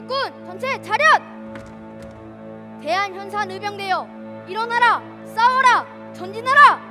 독립군 전체 차렷! 대한현산 의병대여 일어나라 싸워라 전진하라!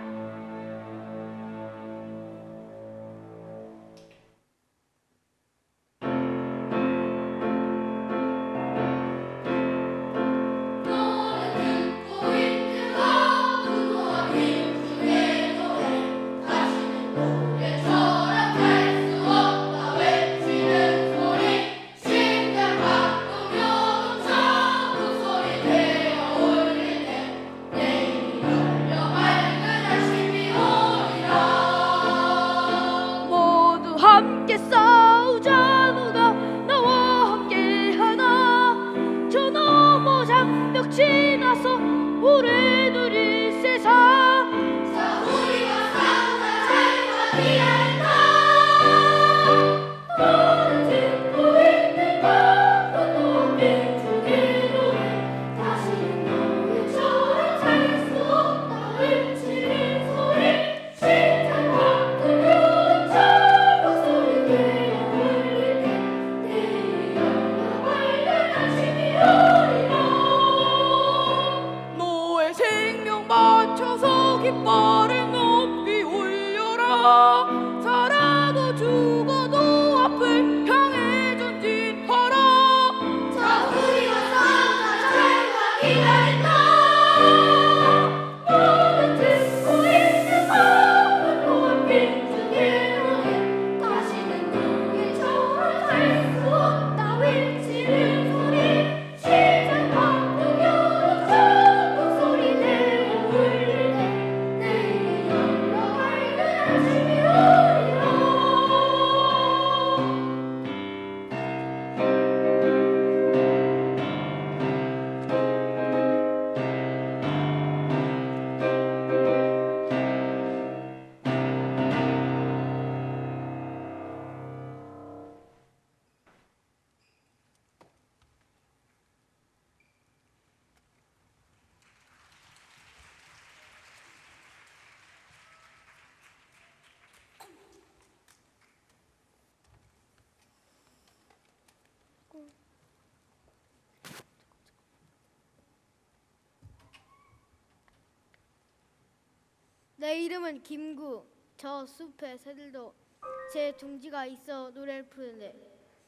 내 이름은 김구. 저 숲의 새들도 제 둥지가 있어 노래를 부르는데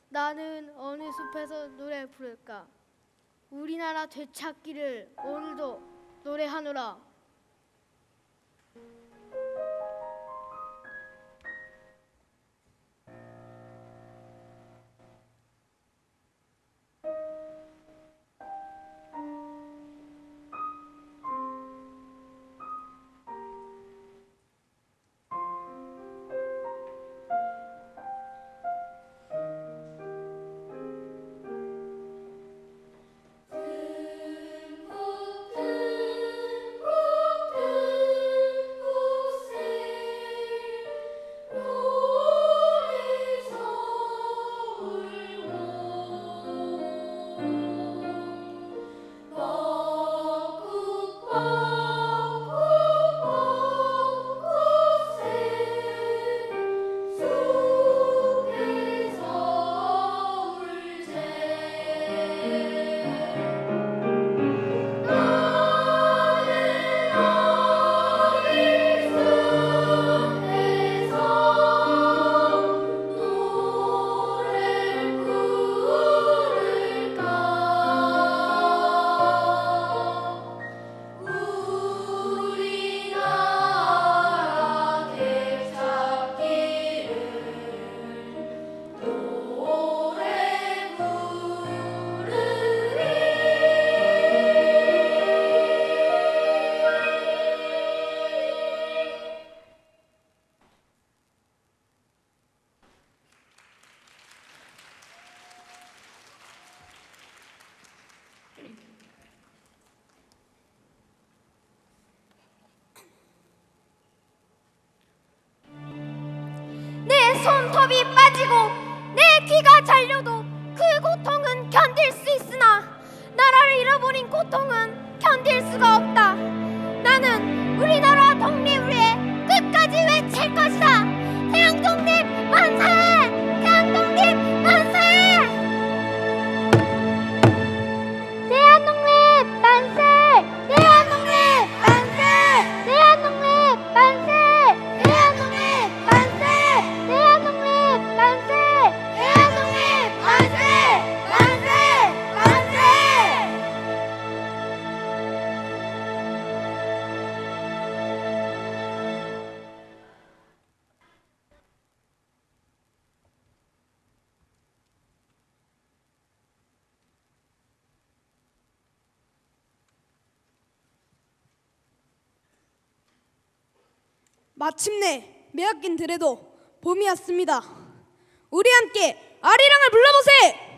나는 어느 숲에서 노래를 부를까? 우리나라 되찾기를 오늘도 노래하노라. 손톱이 빠지고 내 귀가 잘려도 그 고통은 견딜 수 있으나 나라를 잃어버린 고통은 견딜 수가 없다. 나는 우리나라 독립을 위해 끝까지 외칠 것이다. 대한독 마침내 매학긴 들에도 봄이 왔습니다. 우리 함께 아리랑을 불러보세!